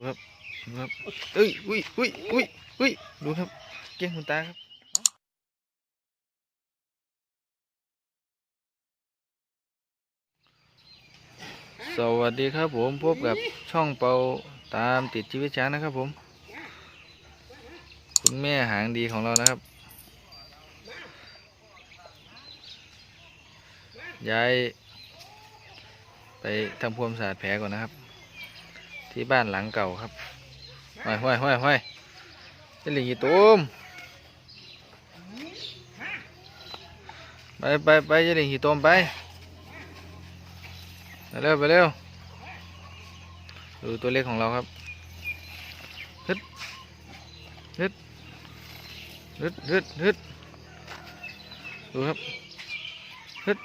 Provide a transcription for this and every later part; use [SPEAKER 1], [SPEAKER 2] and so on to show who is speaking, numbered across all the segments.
[SPEAKER 1] ดูครับดูครับเอ้ยอุ้ยอุ้ยอุ้ยอุ้ยดูครับ เกี้ยงคุณตาครับสวัสดีครับผมพบกับช่องเปาตามติดชีวิตช้างนะครับผม คุณแม่หางดีของเรานะครับย้ายไปทำความสะอาดแผลก่อนนะครับ ที่บ้านหลังเก่าครับห้อยห้อยห้อยห้อยเป็นหลิงอีตุ้มไปไปไปจะหลิงอีตุ้มไปไปเร็วไปเร็วดูตัวเล็กของเราครับฮึดฮึดฮึดฮึดฮึดดูครับฮึด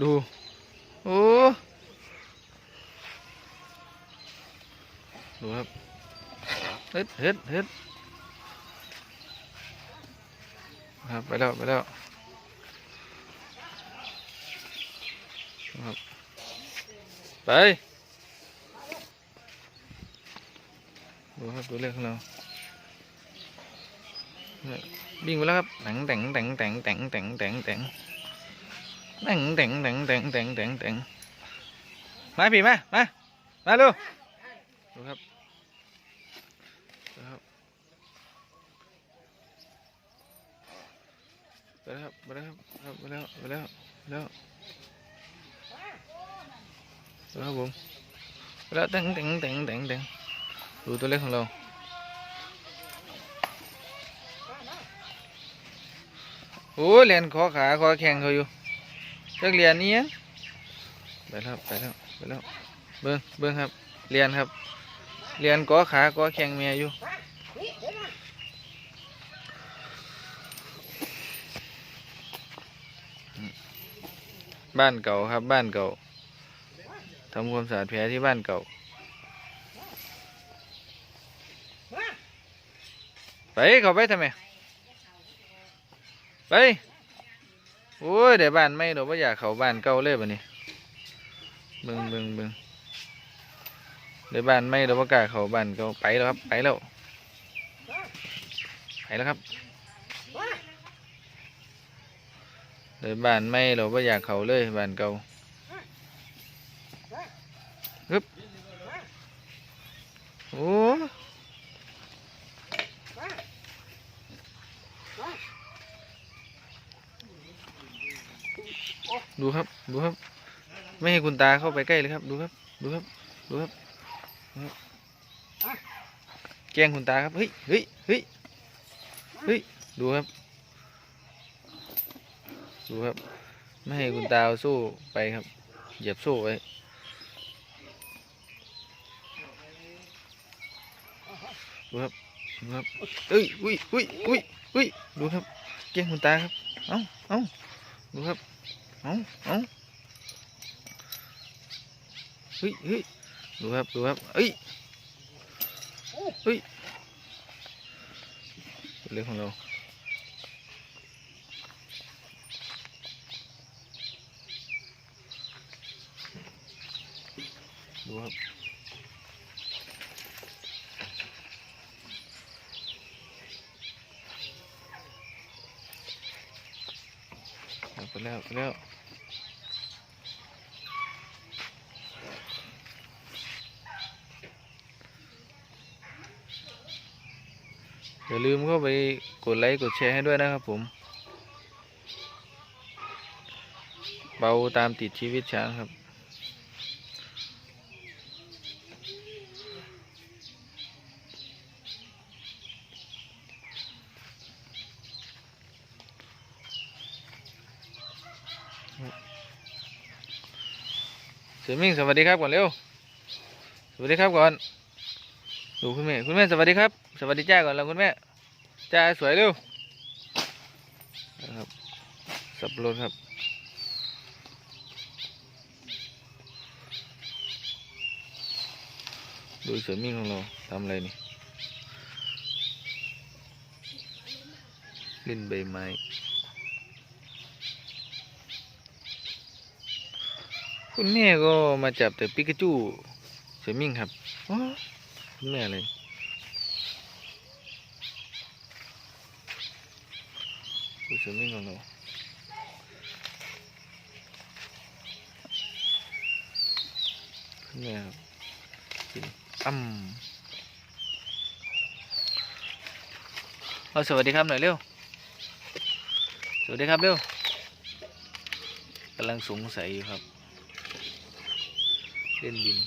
[SPEAKER 1] ดูโอ้ ดูครับฮึดฮึดฮึดครับไปแล้วไปแล้วครับไปดูครับตัวเล็กของเราเนี่ยวิ่งไปแล้วครับแต่งแต่งแต่งแต่งแต่งแต่งแต่งแต่งแต่งแต่งแต่งแต่งแต่งแต่งแต่งมาพี่มามามาลูกดูครับ ดูครับไปแล้วครับไปแล้วครับไปแล้วไปแล้วไปแล้วครับผมแล้วแต่งแต่งแต่งแต่งแต่งดูตัวเล็กของเราโอ้เรียนคอขาคอแข็งเขาอยู่เจักเรียนนี้ไปแล้วไปแล้วไปแล้วเบิ้งเบิ้งครับเรียนครับ เรียนกอขากอแข็งเมียอยู่บ้านเก่าครับบ้านเก่าทำความสะอาดแผลที่บ้านเก่า ไปเขาไปทำไมไปโอ้ยเดี๋ยวบ้านไม่เดี๋ยวว่าอยากเขาบ้านเก่าเลยบัดนี้เบิ่งเบิ่งเบิ่ง เดี๋ยบ้านไม่เดี๋ยวว่ากเขาบ้านก่าไปแล้วครับ ไปแล้ว ไปแล้วครับเดี๋ยบ้านไม่เดี๋ยวว่อยากเขาเลยบ้านเก่าโอ้ดูครับ ดูครับ ไม่ให้คุณตาเข้าไปใกล้เลยครับ ดูครับ ดูครับ ดูครับ แกล้งคุณตาครับ เฮ้ยเฮ้ยเฮ้ยเฮ้ย ดูครับ ดูครับ ไม่ให้คุณตาสู้ไปครับ เหยียบสู้ไว้ดูครับ ดูครับเอ้ย อุ้ยอุ้ยอุ้ยอุ้ยดูครับ แกล้งคุณตาครับ เอ้าเอ้าดูครับ เอ้าเอ้าเฮ้ยเฮ้ย ดูครับดูครับเอ้ยเฮ้ยเรื่องของเราดูครับไปแล้วไปแล้ว อย่าลืมเข้าไปกดไลค์กดแชร์ให้ด้วยนะครับผมเบาตามติดชีวิตช้างครับ เสือมิ่งสวัสดีครับก่อนเร็ว สวัสดีครับก่อน ดูคุณแม่ คุณแม่สวัสดีครับ สวัสดีจ้าก่อนแล้วคุณแม่จ้าสวยเร็วนะครับสับปะรดครับดูเสือมิ่งของเราทำอะไรนี่ล่นใบไม้คุณแม่ก็มาจับแต่ปิกาจูเสือมิ่งครับโอ้แม่เลย ดูสมิงของเราแม่ครับกินอ้ำเอาสวัสดีครับหน่อยเร็ว สวัสดีครับเร็วกำลังสงสัยอยู่ครับ เล่นดิน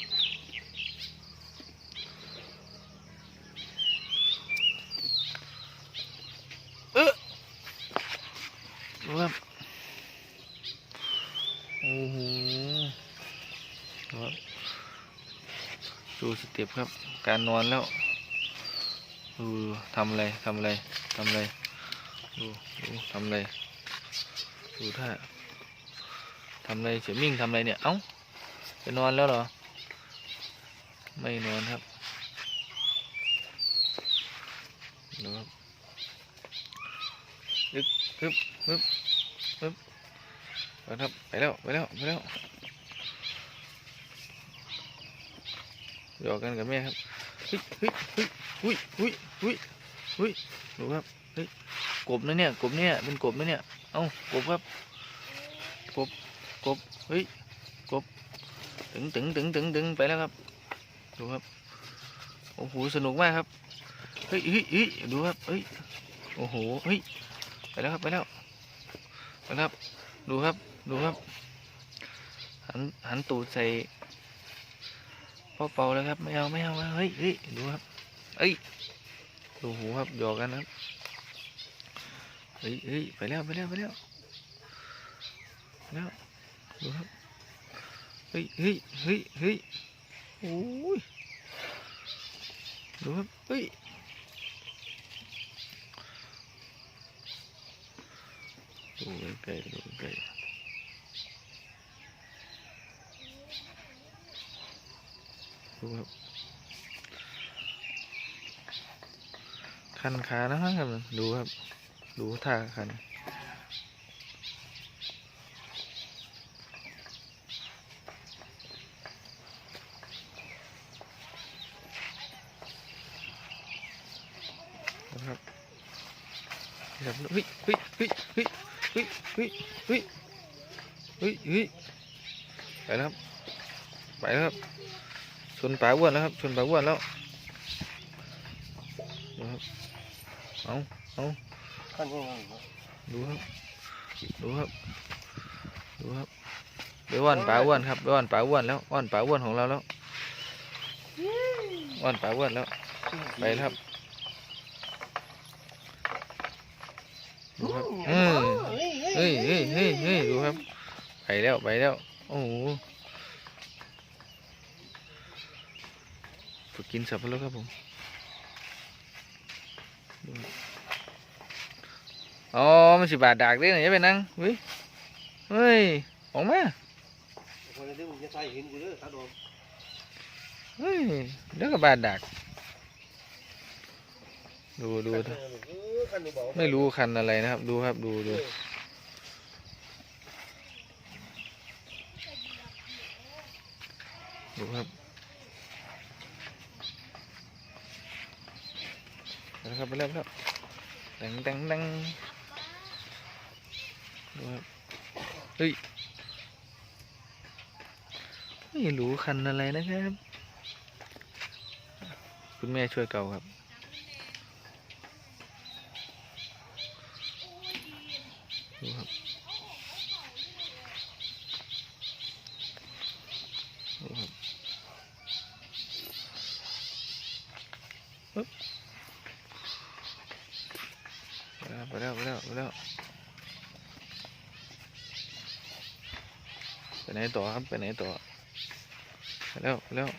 [SPEAKER 1] เออ ดูครับโอ้โหดูครับดูสเต็ปครับ การนอนแล้วดูทำอะไรทำอะไรทำอะไรดูดูทำอะไรดูท่าทำอะไรเสียมิ่งทำอะไรเนี่ยเอ้าจะนอนแล้วเหรอ ไม่นอนครับดูครับยึบฮึบ ฮึบฮึบไปครับไปแล้วไปแล้วไปแล้วหยอกกันกับแม่ครับเฮ้ยเฮ้ยเฮ้ยเฮ้ยเฮ้ยเฮ้ยดูครับเฮ้ยกบนะเนี่ยกบเนี่ยเป็นกบนะเนี่ยเอ้ากบครับกบกบเฮ้ยกบตึงตึงตึงตึงตึงไปแล้วครับ ดูครับโอ้โหสนุกมากครับเฮ้ยเฮ้ยเฮ้ยดูครับเฮ้ยโอ้โหเฮ้ยไปแล้วครับไปแล้ว ไปแล้วครับ ดูครับ ดูครับ หันหันตูดใส่พ่อเป่าแล้วครับ ไม่เอาไม่เอาไม่เอาเฮ้ยเฮ้ยดูครับเฮ้ยดูหูครับหยอกกันนะครับเฮ้ยเฮ้ยไปแล้วไปแล้วไปแล้วไปแล้วดูครับเฮ้ยเฮ้ยเฮ้ยเฮ้ยโอ้ยดูครับเฮ้ย ดูใกล้ดูใกล้ดูครับคันขานะครับดูครับ ดูท่าคันนะครับแบบเฮ้ยเฮ้ยเฮ้ยเฮ้ย เฮ้ยเฮ้ยเฮ้ยเฮ้ยไปแล้วครับ ไปแล้วครับ ชนป่าอ้วนแล้วครับ ชนป่าอ้วนแล้วเอาเอาดูครับ ดูครับ ดูครับไปว่อนป่าอ้วนครับไปว่อนป่าอ้วนแล้วว่อนป่าอ้วนของเราแล้วว่อนป่าอ้วนแล้ว ไปแล้วครับดูครับอืม เฮ้ยเฮ้ยเฮ้ยเฮ้ยดูครับ ไปแล้วไปแล้ว โอ้โหฝึกกินสับปะรดครับผมอ๋อมันสิบาทดากได้หนจะไปนั่งเฮ้ยเฮ้ยออกมา
[SPEAKER 2] เดียวมึงจะใส่เห็นกูเฮ้
[SPEAKER 1] ยเดี๋ยวก็บาดดักดูดู
[SPEAKER 2] เออขั้นนี่บอก
[SPEAKER 1] ไม่รู้คันอะไรนะครับ ดูครับดูดู ดูครับไปแล้วครับไปแล้วไปแล้วดังดังดังดูครับเฮ้ยไม่รู้คันอะไรนะครับ คุณแม่ช่วยเกาครับ ดูครับดูครับปึ๊บไปแล้วไปแล้วไปแล้วไปแล้วไปไหน ต่อครับ ไปไหนต่อไปแล้วไปแล้ว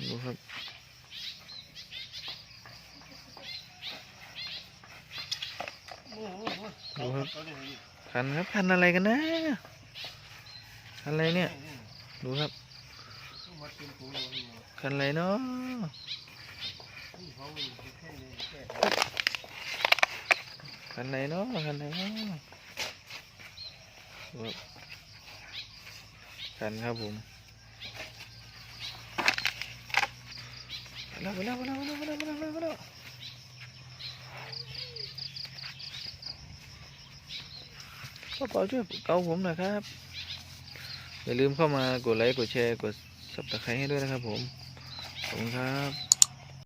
[SPEAKER 1] ดูครับดูครับคันครับคันอะไรกันนะคันอะไรเนี่ย ดูครับคันอะไรเนาะ ขันไหนเนาะขันไหนเนาะขันครับผมแล้วแล้วแล้วแล้วแล้วแล้วแล้วก็เป่าช่วยเกาผมหน่อยครับ อย่าลืมเข้ามากดไลค์ กดแชร์ กดสับตะไคร้ให้ด้วยนะครับผม ขอบคุณครับ